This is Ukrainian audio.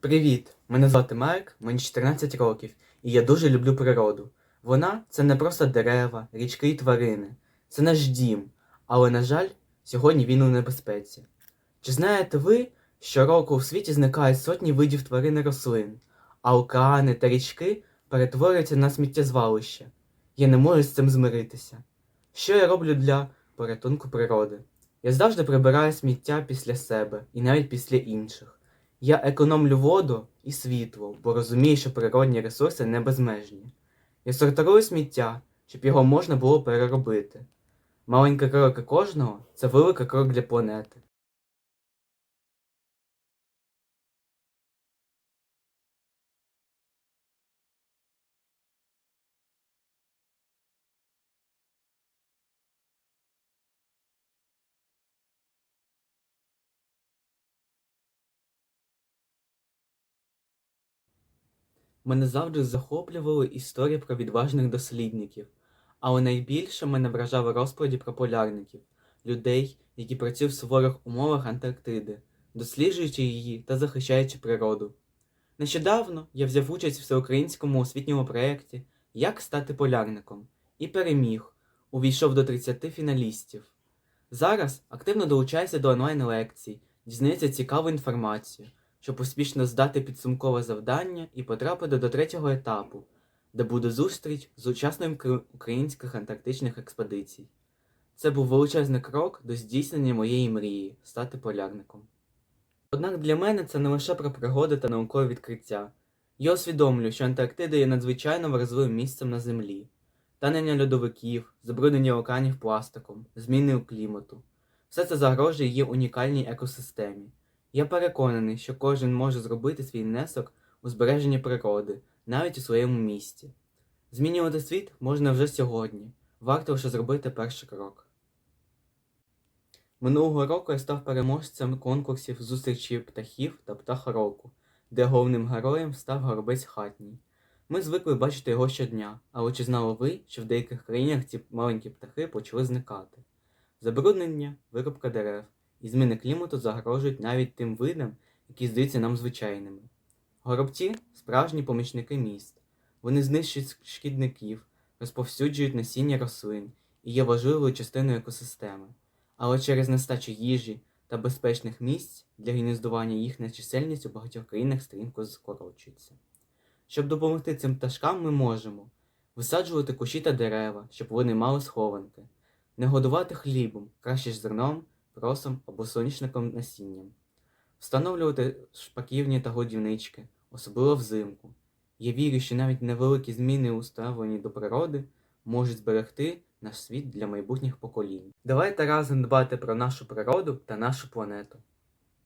Привіт! Мене звати Марк, мені 14 років, і я дуже люблю природу. Вона це не просто дерева, річки і тварини, це наш дім. Але, на жаль, сьогодні він у небезпеці. Чи знаєте ви, що року в світі зникають сотні видів тварин і рослин, а океани та річки перетворюються на сміттєзвалище? Я не можу з цим змиритися. Що я роблю для порятунку природи? Я завжди прибираю сміття після себе і навіть після інших. Я економлю воду і світло, бо розумію, що природні ресурси не безмежні. Я сортирую сміття, щоб його можна було переробити. Маленькі кроки кожного це великий крок для планети. Мене завжди захоплювали історії про відважних дослідників, але найбільше мене вражали розповіді про полярників, людей, які працюють в суворих умовах Антарктиди, досліджуючи її та захищаючи природу. Нещодавно я взяв участь в всеукраїнському освітньому проєкті Як стати полярником і переміг, увійшов до 30 фіналістів. Зараз активно долучаюся до онлайн-лекцій, дізнаюся цікаву інформацію щоб успішно здати підсумкове завдання і потрапити до третього етапу, де буде зустріч з учасниками українських антарктичних експедицій. Це був величезний крок до здійснення моєї мрії стати полярником. Однак для мене це не лише про пригоди та наукові відкриття. Я усвідомлюю, що Антарктида є надзвичайно вразливим місцем на землі. Танення льодовиків, забруднення океанів пластиком, зміни у клімату. Все це загрожує її унікальній екосистемі. Я переконаний, що кожен може зробити свій внесок у збереження природи, навіть у своєму місті. Змінювати світ можна вже сьогодні, варто лише зробити перший крок. Минулого року я став переможцем конкурсів зустрічі птахів та птаха року, де головним героєм став горобець хатній. Ми звикли бачити його щодня, але чи знали ви, що в деяких країнах ці маленькі птахи почали зникати? Забруднення, вирубка дерев і зміни клімату загрожують навіть тим видам, які здаються нам звичайними. Горобці справжні помічники міст. Вони знищують шкідників, розповсюджують насіння рослин і є важливою частиною екосистеми. Але через нестачу їжі та безпечних місць для гніздування їхня чисельність у багатьох країнах стрімко скорочується. Щоб допомогти цим пташкам, ми можемо висаджувати кущі та дерева, щоб вони мали схованки, не годувати хлібом, краще ж зерном просом або соняшником насінням, встановлювати шпаківні та годівнички, особливо взимку. Я вірю, що навіть невеликі зміни у ставленні до природи можуть зберегти наш світ для майбутніх поколінь. Давайте разом дбати про нашу природу та нашу планету.